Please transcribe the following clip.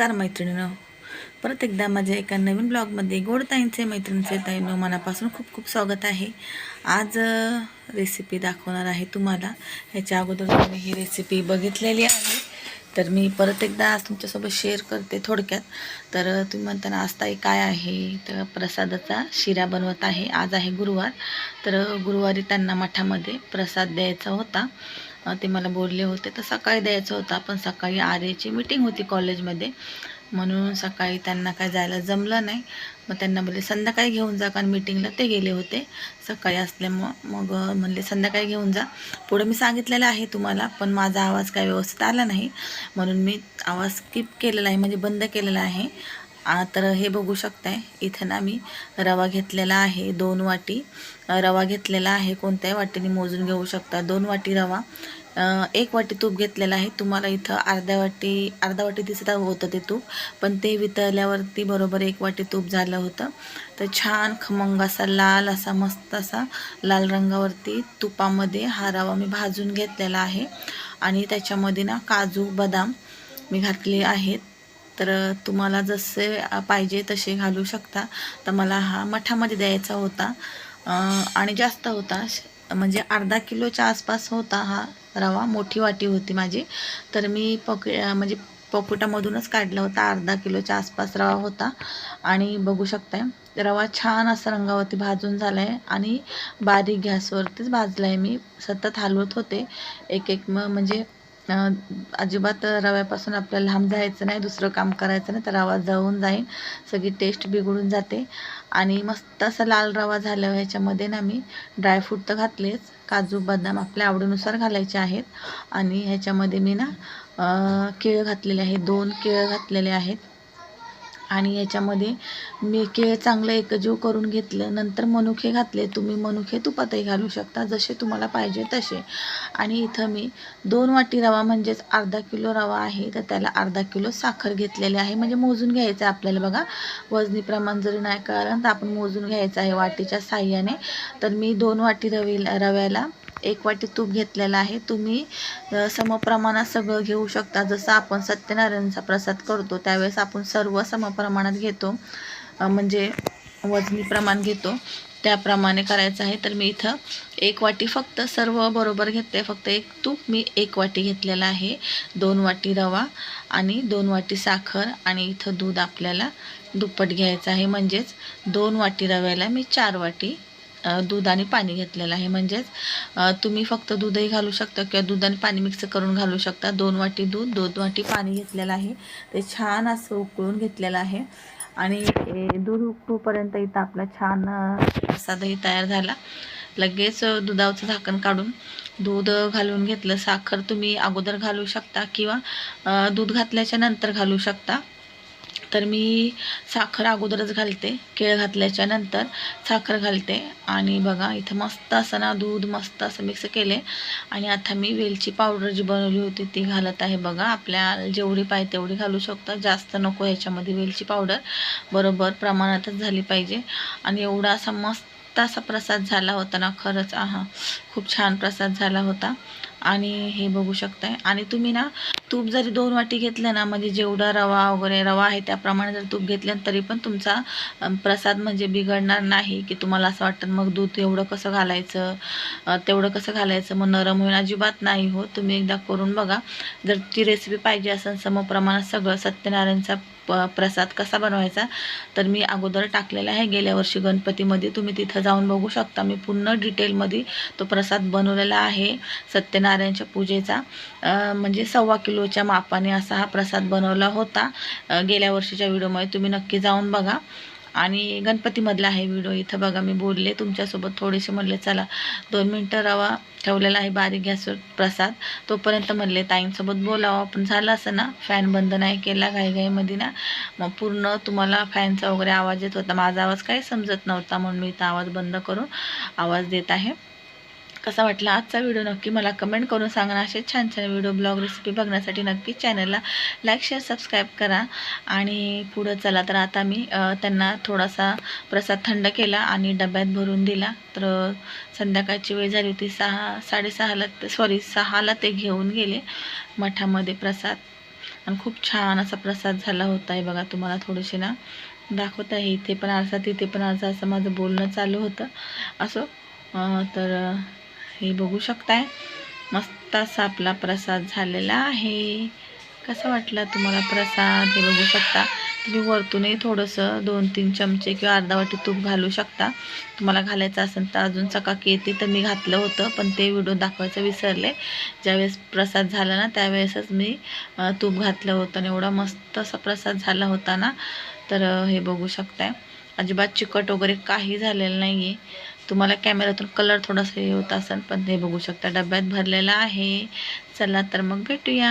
नमस्कार मैत्रिणीनं. परत एकदा माझ्या एका नवीन ब्लॉगमध्ये गोडताईंचे मैत्रिणीचे ताईनो मनापासून खूप खूप स्वागत आहे. आज रेसिपी दाखवणार आहे तुम्हाला. ह्याच्या अगोदर तुम्ही ही रेसिपी बघितलेली आहे. तर मी परत एकदा आज तुमच्यासोबत शेअर करते थोडक्यात. तर तुम्ही म्हणताना आज ताई काय आहे? तर प्रसादाचा शिरा बनवत आहे. आज आहे गुरुवार. तर गुरुवारी त्यांना मठामध्ये प्रसाद द्यायचा होता. ते मला बोलले होते. तर सकाळी द्यायचं होतं. पण सकाळी आर एची मीटिंग होती कॉलेजमध्ये म्हणून सकाळी त्यांना काय जायला जमलं नाही. मग त्यांना बोलले संध्याकाळी घेऊन जा कारण मीटिंगला ते गेले होते. सकाळी असल्यामुळं मग म्हणले संध्याकाळी घेऊन जा. पुढं मी सांगितलेलं आहे तुम्हाला पण माझा आवाज काय व्यवस्थित आला नाही. म्हणून मी आवाज स्किप केलेला आहे म्हणजे बंद केलेला आहे. तर हे बघू शकताय. इथं ना मी रवा घेतलेला आहे दोन वाटी. रवा घेतलेला आहे कोणत्याही वाटीने मोजून घेऊ शकता. दोन वाटी रवा. एक वाटी तूप घेतलेलं आहे. तुम्हाला इथं अर्ध्या वाटी अर्धा वाटी दिसत होतं ते तूप पण ते वितळल्यावरती बरोबर एक वाटी तूप झालं होतं. तर छान खमंग असा लाल असा मस्त असा लाल रंगावरती तुपामध्ये हा रवा मी भाजून घेतलेला आहे. आणि त्याच्यामध्ये ना काजू बदाम मी घातले आहेत. तर तुम्हाला जसे पाहिजे तसे घालू शकता. तर मला हा मठामध्ये द्यायचा होता. आणि जास्त होता. श- म्हणजे अर्धा किलोच्या आसपास होता हा रवा. मोठी वाटी होती माझी. तर मी पॉके म्हणजे पॉकेटामधूनच काढला होता. अर्धा किलोच्या आसपास रवा होता. आणि बघू शकताय रवा छान असा रंगावरती भाजून झाला आहे आणि बारीक गॅसवरतीच भाजला आहे मी. सतत हलवत होते. एक एक म म्हणजे अजिबात रव्यापासून आपल्याला लांब जायचं नाही दुसरं काम करायचं नाही तर रवा जळून जाईल सगळी टेस्ट बिघडून जाते. आणि मस्त असा लाल रवा झाल्यावर ह्याच्यामध्ये ना मी ड्रायफ्रूट तर घातलेच. काजू बदाम आपल्या आवडीनुसार घालायचे आहेत. आणि ह्याच्यामध्ये मी ना केळं केळ घातलेले आहेत दोन केळ घातलेले आहेत. आणि याच्यामध्ये मी केळ चांगलं एकजीव करून घेतलं. नंतर मनुके घातले. तुम्ही मनुके तुपातही घालू शकता. जसे तुम्हाला पाहिजे तसे. आणि इथं मी दोन वाटी रवा म्हणजेच अर्धा किलो रवा आहे तर त्याला अर्धा किलो साखर घेतलेली आहे. म्हणजे मोजून घ्यायचं आहे आपल्याला बघा. वजनी प्रमाण जरी नाही कळलं तर आपण मोजून घ्यायचं आहे वाटीच्या साह्याने. तर मी दोन वाटी रवी रव्याला एक वाटी तूप घेतलेलं आहे. तुम्ही समप्रमाणात सगळं घेऊ शकता. जसं आपण सत्यनारायणचा प्रसाद करतो त्यावेळेस आपण सर्व समप्रमाणात घेतो. म्हणजे वजनी प्रमाण घेतो. त्याप्रमाणे करायचं आहे. तर मी इथं एक वाटी फक्त सर्व बरोबर घेतले फक्त एक तूप मी एक वाटी घेतलेला आहे. दोन वाटी रवा आणि दोन वाटी साखर आणि इथं दूध आपल्याला दुप्पट घ्यायचं आहे. म्हणजेच दोन वाटी रव्याला मी चार वाटी दूध आणि पाणी घेतलेलं आहे. म्हणजेच तुम्ही फक्त दूधही घालू शकता किंवा दूध आणि पाणी मिक्स करून घालू शकता. दोन वाटी दूध दोन वाटी पाणी घेतलेलं आहे. ते छान असं उकळून घेतलेलं आहे. आणि दूध उकळूपर्यंत इथं आपला छान असा प्रसादही तयार झाला. लगेच दुधाचं झाकण काढून दूध घालून घेतलं. साखर तुम्ही अगोदर घालू शकता किंवा दूध घातल्याच्या नंतर घालू शकता. तर मी साखर अगोदरच घालते केळ घातल्याच्या नंतर साखर घालते. आणि बघा इथं मस्त असं ना दूध मस्त असं मिक्स केले. आणि आता मी वेलची पावडर जी बनवली होती ती घालत आहे बघा. आपल्या जेवढी पाहिजे तेवढी घालू शकता. जास्त नको ह्याच्यामध्ये वेलची पावडर बरोबर प्रमाणातच झाली पाहिजे. आणि एवढा असा मस्त असा प्रसाद झाला होता ना खरंच. आहा खूप छान प्रसाद झाला होता. आणि हे बघू शकताय. आणि तुम्ही ना तूप जरी दोन वाटी घेतलं ना म्हणजे जेवढा रवा वगैरे रवा आहे त्याप्रमाणे जर तूप घेतलं तरी पण तुमचा प्रसाद म्हणजे बिघडणार नाही. की तुम्हाला असं वाटतं मग दूध एवढं कसं घालायचं? तेवढं कसं घालायचं? मग नरम होईल अजिबात नाही हो तुम्ही एकदा करून बघा. जर ती रेसिपी पाहिजे असेल समप्रमाणात सगळं सत्यनारायणचा प प्रसाद कसा बनवायचा? तर मी अगोदर टाकलेला आहे. गेल्या वर्षी गणपतीमध्ये तुम्ही तिथं जाऊन बघू शकता. मी पूर्ण डिटेलमध्ये तो प्रसाद बनवलेला आहे सत्यनारायणच्या पूजेचा. म्हणजे सव्वा किलोच्या मापाने असा हा प्रसाद बनवला होता. गेल्या वर्षीच्या व्हिडिओमध्ये तुम्ही नक्की जाऊन बघा. आणि गणपतीमधला आहे व्हिडिओ इथं बघा मी बोलले तुमच्यासोबत थोडेसे म्हणले चला दोन मिनटं रवा ठेवलेला आहे बारीक गॅसवर प्रसाद. तोपर्यंत म्हणले ताईंसोबत बोलावं पण झालं असं ना? फॅन बंद नाही केला घाईघाईमध्ये ना? मग पूर्ण तुम्हाला फॅनचा वगैरे आवाज येत होता. माझा आवाज काही समजत नव्हता म्हणून मी इथं आवाज बंद करून आवाज देत आहे. कसा वाटला आजचा व्हिडिओ नक्की मला कमेंट करून सांगा असे छान छान व्हिडिओ ब्लॉग रेसिपी बघण्यासाठी नक्की चॅनलला लाईक शेअर सबस्क्राईब करा. आणि पुढं चला तर आता मी त्यांना थोडासा प्रसाद थंड केला आणि डब्यात भरून दिला. तर संध्याकाळची वेळ झाली होती सहा साडेसहाला सॉरी सहाला ते घेऊन गेले मठामध्ये प्रसाद. आणि खूप छान असा प्रसाद झाला होता. आहे बघा तुम्हाला थोडेसे ना दाखवत आहे. इथे पण आरसा तिथे पण आरसा असं माझं बोलणं चालू होतं. असं तर हे बघू शकताय. मस्त असा आपला प्रसाद झालेला आहे. कसा वाटला तुम्हाला प्रसाद? हे बघू शकता. तुम्ही वरतूनही थोडंसं दोन तीन चमचे किंवा अर्धा वाटी तूप घालू शकता. तुम्हाला घालायचं असेल तर अजून चकाकी येते तर मी घातलं होतं पण ते व्हिडिओ दाखवायचं विसरले. ज्यावेळेस प्रसाद झाला ना त्यावेळेसच मी तूप घातलं होतं आणि एवढा मस्त असा प्रसाद झाला होता ना. तर हे बघू शकताय. अजिबात चिकट वगैरे काही झालेलं नाही आहे तुम्हाला कॅमेऱ्यातून कलर थोडासा हे होत असेल पण ते बघू शकता. डब्यात भरलेला आहे. चला तर मग भेटूया.